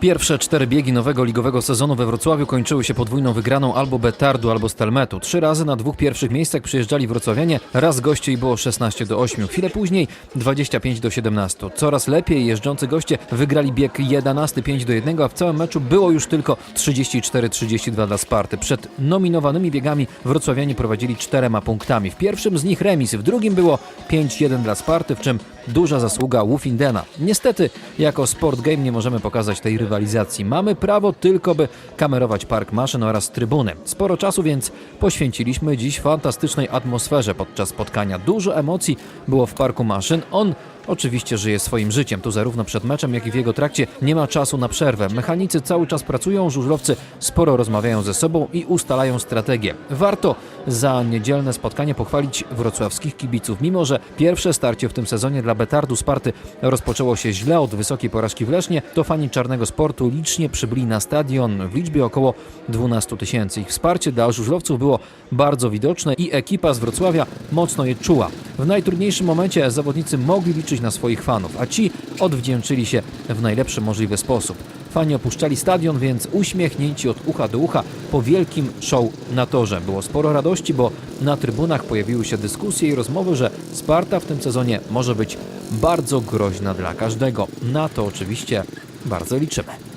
Pierwsze cztery biegi nowego ligowego sezonu we Wrocławiu kończyły się podwójną wygraną albo Betardu, albo Stelmetu. Trzy razy na dwóch pierwszych miejscach przyjeżdżali wrocławianie, raz goście i było 16 do 8. Chwilę później 25 do 17. Coraz lepiej jeżdżący goście wygrali bieg 11 5 do 1, a w całym meczu było już tylko 34-32 dla Sparty. Przed nominowanymi biegami wrocławianie prowadzili czterema punktami. W pierwszym z nich remis, w drugim było 5-1 dla Sparty, w czym duża zasługa Wolfindena. Niestety, jako Sport Game nie możemy pokazać tej rywalizacji. Mamy prawo tylko, by kamerować park maszyn oraz trybuny. Sporo czasu więc poświęciliśmy dziś fantastycznej atmosferze podczas spotkania. Dużo emocji było w parku maszyn. On Oczywiście żyje swoim życiem. Tu zarówno przed meczem, jak i w jego trakcie nie ma czasu na przerwę. Mechanicy cały czas pracują, żużlowcy sporo rozmawiają ze sobą i ustalają strategię. Warto za niedzielne spotkanie pochwalić wrocławskich kibiców. Mimo, że pierwsze starcie w tym sezonie dla Betardu Sparty rozpoczęło się źle od wysokiej porażki w Lesznie, to fani czarnego sportu licznie przybyli na stadion w liczbie około 12 tysięcy. Ich wsparcie dla żużlowców było bardzo widoczne i ekipa z Wrocławia mocno je czuła. W najtrudniejszym momencie zawodnicy mogli liczyć na swoich fanów, a ci odwdzięczyli się w najlepszy możliwy sposób. Fani opuszczali stadion, więc uśmiechnięci od ucha do ucha po wielkim show na torze. Było sporo radości, bo na trybunach pojawiły się dyskusje i rozmowy, że Sparta w tym sezonie może być bardzo groźna dla każdego. Na to oczywiście bardzo liczymy.